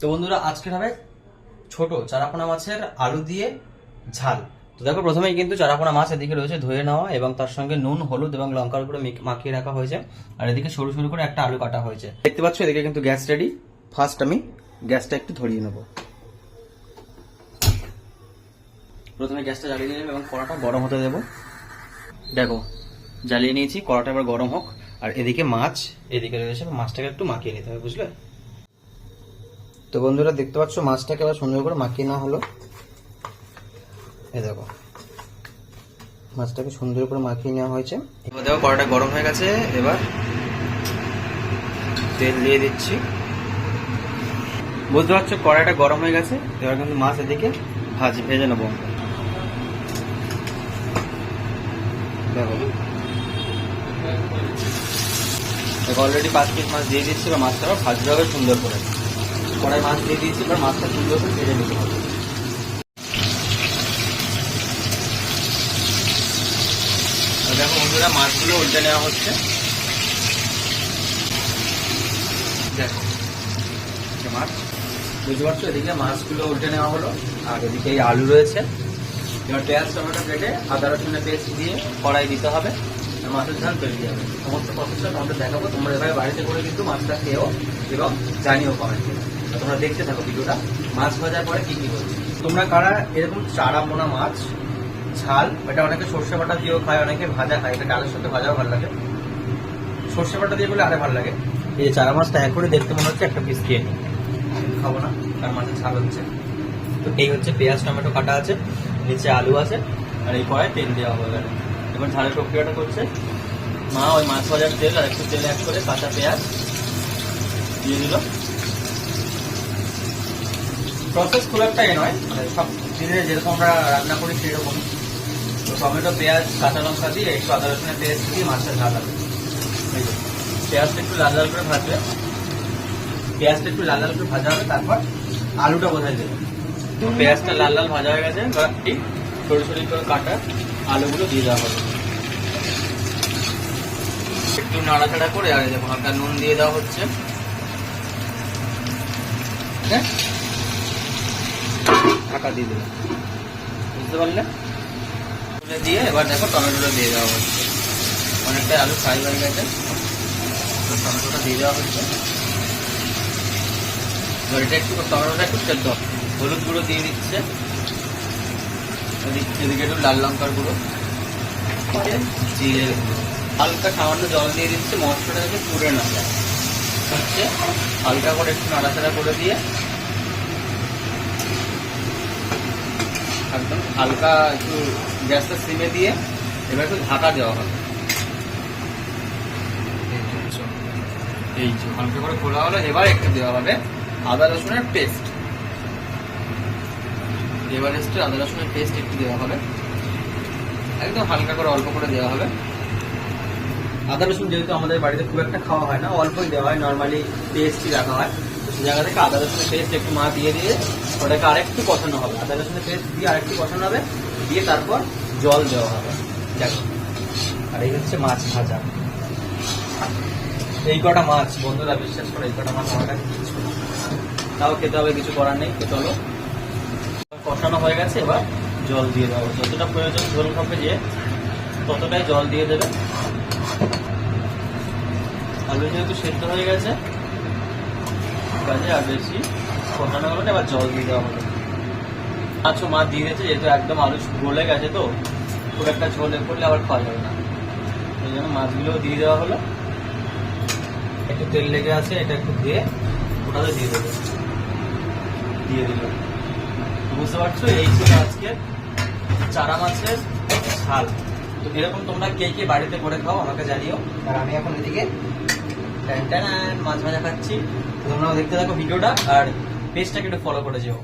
তো বন্ধুরা, আজকের হবে ছোট চারাপোনা মাছের আলু দিয়ে ঝাল। তো দেখো, প্রথমেই কিন্তু চারাপোনা মাছ এদিকে রয়েছে, ধুয়ে নেওয়া এবং তার সঙ্গে নুন, হলুদ এবং লঙ্কার উপরে মাখিয়ে রাখা হয়েছে। আর এদিকে সরু সরু করে একটা আলু কাটা হয়েছে। দেখতে পাচ্ছ, এদিকে কিন্তু গ্যাস রেডি। ফার্স্ট আমি গ্যাসটা একটু ধরিয়ে নেব। প্রথমে গ্যাসটা জ্বালিয়ে নিলাম এবং কড়াটা গরম হতে দেবো। দেখো, জ্বালিয়ে নিয়েছি, কড়াটা এবার গরম হোক। আর এদিকে মাছ, এদিকে রয়েছে, মাছটাকে একটু মাখিয়ে নিতে হবে, বুঝলে? তো বন্ধুরা দেখতে পাচ্ছ, মাছটাকে আবার সুন্দর করে মাখিয়ে নেওয়া হলো। এই দেখো, মাছটাকে সুন্দর করে মাখিয়ে নেওয়া হয়েছে। এবার দেখো কড়াটা গরম হয়ে গেছে, এবার তেল দিয়ে দিচ্ছি। বুঝতে পারছ, কড়াইটা গরম হয়ে গেছে, এবার কিন্তু মাছ এদিকে ভাজি, ভেজে নেব। দেখো। অলরেডি পাঁচ পিস মাছ দিয়ে দিচ্ছি, এবার মাছটা ভাজতে হবে সুন্দর করে। কড়াই মাছ দিয়ে দিয়েছি, এবার মাছটা সুন্দর করে নিতে হবে। দেখো বন্ধুরা, মাছগুলো উল্টে নেওয়া হচ্ছে। দেখো মাছ, বুঝতে পারছ? এদিকে মাছগুলো উল্টে নেওয়া হলো, আর এদিকে এই আলু রয়েছে। এবার পেঁয়াজ, টমেটো কেটে আদা রসুনের পেস্ট দিয়ে কড়াই দিতে হবে মাছের ঝাল তৈরি হবে সমস্ত প্রসেসটা তোমাদের দেখাবো, তোমরা এভাবে বাড়িতে করে কিন্তু মাছটা খেয়েও এবং জানিও কমেন্টে তোমরা দেখতে থাকো ভিডিওটা। মাছ ভাজার পরে কি কি হচ্ছে তোমরা কারা এরকম চারা মোনা মাছ, ঝাল, এটা অনেকে সর্ষে বাটা দিয়েও খায়, অনেকে ভাজা খায়, এটা ডালের সাথে ভাজাও ভালো লাগে। সর্ষে বাটা দিয়ে বলে আরে ভালো লাগে। এই যে চারা মাছটা এক করে দেখতে মনে হচ্ছে একটা পিস খেয়ে খাব না, তার মাঝে ঝাল হচ্ছে। তো এই হচ্ছে পেঁয়াজ, টমেটো কাটা আছে, নিচে আলু আছে, আর এই কড়াই তেল দেওয়া হবে এবার। ঝালের প্রক্রিয়াটা করছে। মা ওই মাছ ভাজার তেল আর একটু তেল অ্যাড করে কাঁচা পেঁয়াজ দিয়ে দিল। প্রসেস খুব একটা এ নয়। মানে সব দিনে যেরকম আমরা রান্না করি সেরকম। তো টমেটো, পেঁয়াজ, কাঁচা লঙ্কা দিয়ে একটু আদা রসুনের পেস্ট দিয়ে মাছটা ঝাল হবে। পেঁয়াজটা একটু লাল লাল করে ভাজবে। পেঁয়াজটা একটু লাল লাল করে ভাজা হবে, তারপর আলুটা বোঝাই দেবে। পেঁয়াজটা লাল লাল ভাজা হয়ে গেছে এই সরু সরু করে কাটা আলুগুলো দিয়ে দেওয়া হবে। একটু নাড়াচাড়া করে, আর দেখো হালকা নুন দিয়ে দেওয়া হচ্ছে। ঢাকা দিয়ে দিলাম বুঝতে পারলে? তুলে দিয়ে এবার দেখো টমেটোটা দিয়ে দেওয়া হচ্ছে। অনেকটাই আলু ফ্রাই হয়ে গেছে। টমেটোটা দিয়ে দেওয়া হচ্ছে। এবার এটা একটু টমেটোটা একটু সেদ্ধ। হলুদ গুঁড়ো দিয়ে দিচ্ছে। এদিক- একটু লাল লঙ্কার গুঁড়ো। জিরে গুঁড়ো। হালকা সামান্য জল দিয়ে দিচ্ছে। মশলাটা যাতে পুড়ে না যায়। হচ্ছে হালকা করে একটু নাড়াচাড়া করে দিয়ে একদম হালকা একটু গ্যাসটা সিমে দিয়ে এবার একটু ঢাকা দেওয়া হবে। এই হালকা করে খোলা হলো, এবার একটু দেওয়া হবে আদা রসুনের পেস্ট। এভারেস্টে আদা রসুনের পেস্ট একটু দেওয়া হবে। একদম হালকা করে অল্প করে দেওয়া হবে। আদা রসুন যেহেতু আমাদের বাড়িতে খুব একটা খাওয়া হয় না, অল্পই দেওয়া হয়। নর্মালি পেস্টই রাখা হয়। তো সেই জায়গা থেকে আদা রসুনের পেস্ট একটু মা দিয়ে দিয়ে ওটাকে আরেকটু কষানো হবে। আদা রসুনের পেস্ট দিয়ে আরেকটু কষানো হবে, দিয়ে তারপর জল দেওয়া হবে। দেখো, আর এই হচ্ছে মাছ ভাজা। এই কটা মাছ, বন্ধুরা বিশ্বাস করে, এই কটা মাছ আমার কাছে। তাও খেতে হবে, কিছু করার নেই, তো চলো। কষানো হয়ে গেছে, এবার জল দিয়ে দেওয়া হবে যতটা প্রয়োজন ঝোল খাবে যে ততটাই জল দিয়ে দেবে। আলু যেহেতু সেদ্ধ হয়ে গেছে কাজে আর বেশি কষানো হলো না এবার জল দিয়ে দেওয়া হলো। আচ্ছা মা দিয়ে দিয়েছে, যেহেতু একদম আলু গলে গেছে তো, খুব একটা ঝোল করলে আবার খাওয়া যাবে না। এই জন্য মাছগুলোও দিয়ে দেওয়া হলো। একটু তেল লেগে আছে, এটা একটু দিয়ে ওটাতে দিয়ে দেবে। দিয়ে দিল। বুঝতে পারছ? এই ছিল আজকে চারা মাছের ঝাল। তো এরকম তোমরা কে কে বাড়িতে করে খাও, আমাকে জানিও। আর আমি এখন এদিকে মাছ ভাজা খাচ্ছি। তোমরাও দেখতে থাকো ভিডিওটা, আর পেজটাকে একটু ফলো করে যেও।